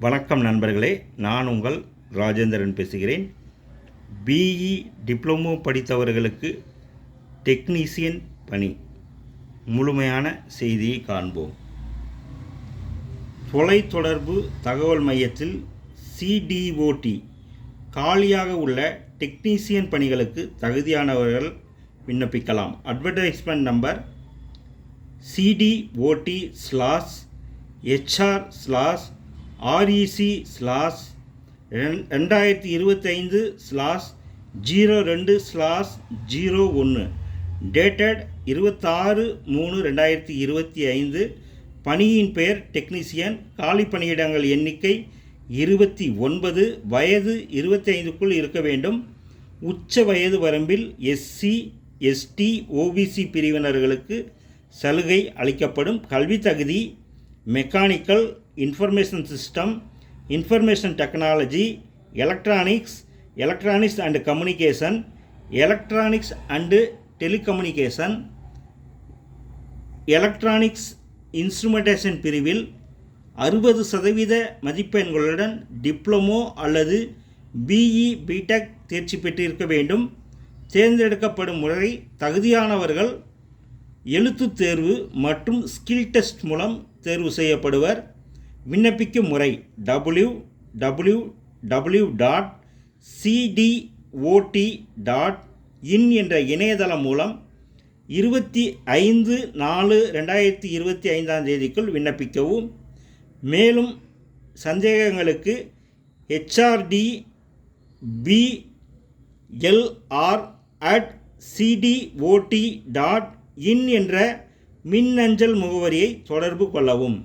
வணக்கம் நண்பர்களே நான் உங்கள் ராஜேந்திரன் பேசுகிறேன். பிஇ டிப்ளமோ படித்தவர்களுக்கு டெக்னீசியன் பணி முழுமையான செய்தியை காண்போம். தொலைத்தொடர்பு தகவல் மையத்தில் சிடிஓடி காலியாக உள்ள டெக்னீசியன் பணிகளுக்கு தகுதியானவர்கள் விண்ணப்பிக்கலாம். Advertisement number C-DOT slash HR slash REC slash ரெண்டாயிரத்தி இருபத்தைந்து ஸ்லாஸ் ஜீரோ ரெண்டு ஸ்லாஸ் ஜீரோ ஒன்று டேட்டட் இருபத்தாறு மூணு ரெண்டாயிரத்தி இருபத்தி ஐந்து பணியின் பெயர் டெக்னீசியன் காலி பணியிடங்கள் எண்ணிக்கை இருபத்தி ஒன்பது வயது இருபத்தைந்துக்குள் இருக்க வேண்டும். உச்ச வயது வரம்பில் எஸ்சி எஸ்டி ஓபிசி பிரிவினர்களுக்கு சலுகை அளிக்கப்படும் கல்வி தகுதி mechanical information system information technology electronics electronics and communication electronics and telecommunication electronics instrumentation பிரிவில் அறுபது சதவீத மதிப்பெண்களுடன் டிப்ளமோ அல்லது பிஇ பிடெக் தேர்ச்சி பெற்றிருக்க வேண்டும். தேர்ந்தெடுக்கப்படும் முறை தகுதியானவர்கள் எழுத்துத் தேர்வு மற்றும் ஸ்கில் டெஸ்ட் மூலம் தேர்வு செய்யப்படுவர். விண்ணப்பிக்கும் முறை W W W dot C-DOT dot in என்ற இணையதளம் மூலம் இருபத்தி ஐந்து நாலு ரெண்டாயிரத்தி இருபத்தி ஐந்தாம் தேதிக்குள் விண்ணப்பிக்கவும். மேலும் சந்தேகங்களுக்கு HRD B LR at C-DOT dot in என்ற மின்னஞ்சல் முகவரியை தொடர்பு கொள்ளவும்.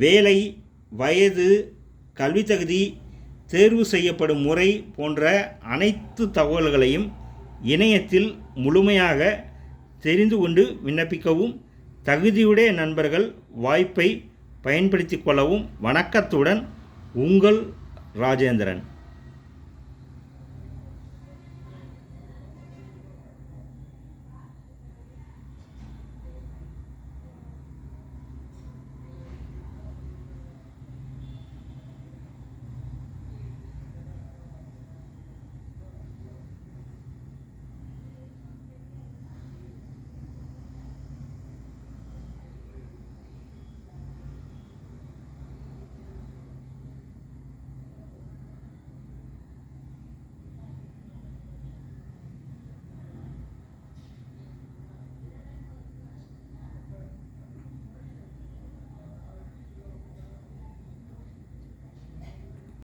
வேலை வயது கல்வி தகுதி தேர்வு செய்யப்படும் முறை போன்ற அனைத்து தகவல்களையும் இணையத்தில் முழுமையாக தெரிந்து கொண்டு விண்ணப்பிக்கவும் தகுதியுடைய நண்பர்கள் வாய்ப்பை பயன்படுத்தி கொள்ளவும் வணக்கத்துடன் உங்கள் ராஜேந்திரன்.